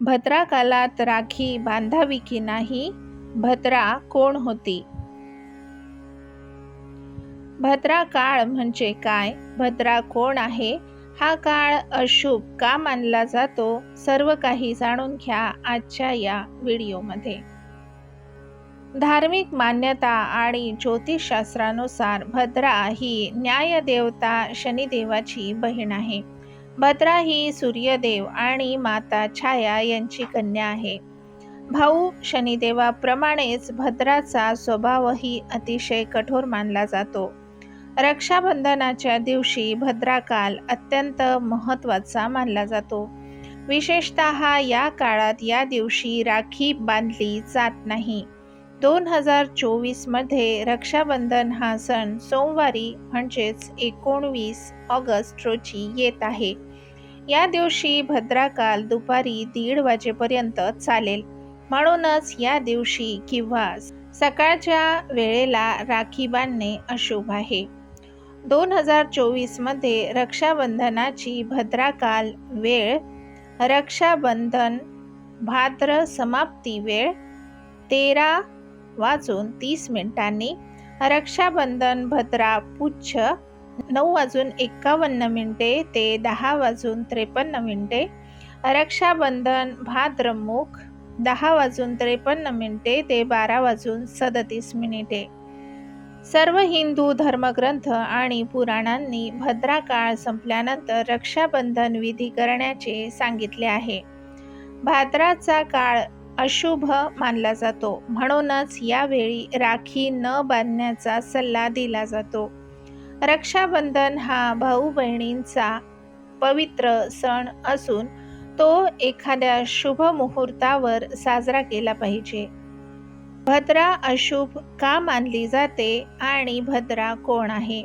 भद्रा कालात राखी बांधावी की नाही? भद्रा कोण होती? भद्रा काळ म्हणजे काय? भद्रा कोण आहे? हा काळ अशुभ का मानला जातो? सर्व काही जाणून घ्या आजच्या या व्हिडिओमध्ये. धार्मिक मान्यता आणि ज्योतिषशास्त्रानुसार भद्रा ही न्यायदेवता शनिदेवाची बहीण आहे. भद्रा ही सूर्यदेव आणि माता छाया यांची कन्या आहे. भाऊ शनिदेवाप्रमाणेच भद्राचा स्वभावही अतिशय कठोर मानला जातो. रक्षाबंधनाच्या दिवशी भद्राकाल अत्यंत महत्त्वाचा मानला जातो. विशेषतः या काळात या दिवशी राखी बांधली जात नाही. दोन हजार चोवीसमध्ये रक्षाबंधन हा सण सोमवारी म्हणजेच एकोणवीस ऑगस्ट रोजी येत आहे. या दिवशी भद्राकाल दुपारी दीड वाजेपर्यंत चालेल. म्हणूनच या दिवशी किंवा सकाळच्या वेळेला राखी बांधणे अशुभ आहे. दोन हजार चोवीसमध्ये रक्षाबंधनाची भद्राकाल वेळ रक्षाबंधन भाद्र समाप्ती वेळ तेरा वाजून तीस मिनिटांनी रक्षाबंधन भद्रा पुच्छ नऊ वाजून एक्कावन्न मिनिटे ते दहा वाजून त्रेपन्न मिनिटे. रक्षाबंधन भाद्रमुख दहा वाजून त्रेपन्न मिनिटे ते बारा वाजून सदतीस मिनिटे. सर्व हिंदू धर्मग्रंथ आणि पुराणांनी भद्रा काळ संपल्यानंतर रक्षाबंधन विधी करण्याचे सांगितले आहे. भाद्राचा काळ अशुभ मानला जातो. म्हणूनच यावेळी राखी न बांधण्याचा सल्ला दिला जातो. रक्षाबंधन हा भाऊ बहिणींचा पवित्र सण असून तो एखाद्या शुभ मुहूर्तावर साजरा केला पाहिजे. भद्रा अशुभ का मानली जाते आणि भद्रा कोण आहे?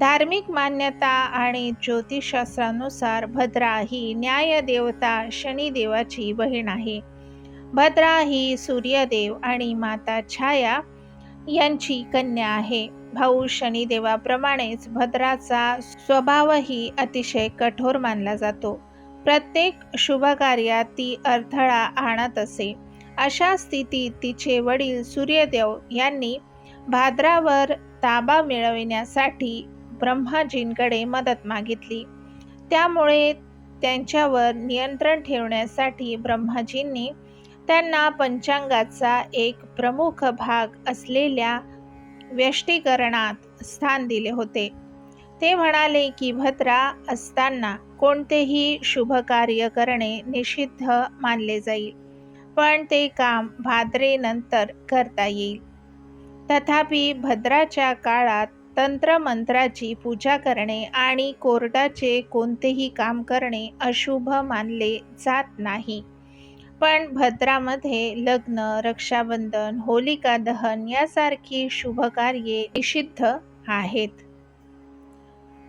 धार्मिक मान्यता आणि ज्योतिषशास्त्रानुसार भद्रा ही न्यायदेवता शनिदेवाची बहीण आहे. भद्रा ही सूर्यदेव आणि माता छाया यांची कन्या आहे. भाऊ शनिदेवाप्रमाणेच भद्राचा स्वभावही अतिशय कठोर मानला जातो. प्रत्येक शुभकार्यात ती अडथळा आणत असे. अशा स्थितीत तिचे वडील सूर्यदेव यांनी भाद्रावर ताबा मिळविण्यासाठी ब्रह्माजींकडे मदत मागितली. त्यामुळे त्यांच्यावर नियंत्रण ठेवण्यासाठी ब्रह्माजींनी त्यांना पंचांगाचा एक प्रमुख भाग असलेल्या व्यष्टीकरणात स्थान दिले होते. ते म्हणाले की भद्रा असताना कोणतेही शुभ कार्य करणे निषिद्ध मानले जाईल पण ते काम भाद्रेनंतर करता येईल. तथापि भद्राच्या काळात तंत्रमंत्राची पूजा करणे आणि कोर्टाचे कोणतेही काम करणे अशुभ मानले जात नाही. पण भद्रामध्ये लग्न रक्षाबंधन होलिका दहन यासारखी शुभकार्ये निषिद्ध आहेत.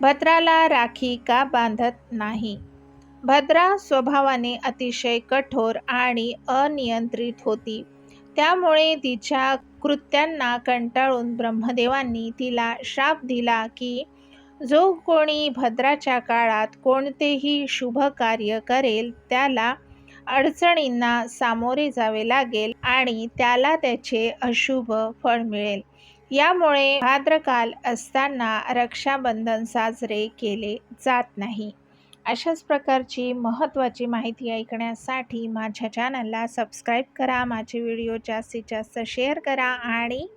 भद्राला राखी का बांधत नाही? भद्रा स्वभावाने अतिशय कठोर आणि अनियंत्रित होती. त्यामुळे तिच्या कृत्यांना कंटाळून ब्रह्मदेवांनी तिला श्राप दिला की जो कोणी भद्राच्या काळात कोणतेही शुभ कार्य करेल त्याला अडचणींना सामोरे जावे लागेल आणि त्याला त्याचे अशुभ फळ मिळेल. यामुळे भाद्रकाल असताना रक्षाबंधन साजरे केले जात नाही. अशाच प्रकारची महत्त्वाची माहिती ऐकण्यासाठी माझ्या चॅनलला सबस्क्राईब करा माझे व्हिडिओ जास्तीत जास्त शेअर करा आणि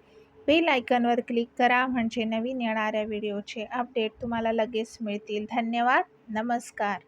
बेल आयकनवर क्लिक करा म्हणजे नवीन येणाऱ्या व्हिडिओचे अपडेट तुम्हाला लगेच मिळतील. धन्यवाद. नमस्कार.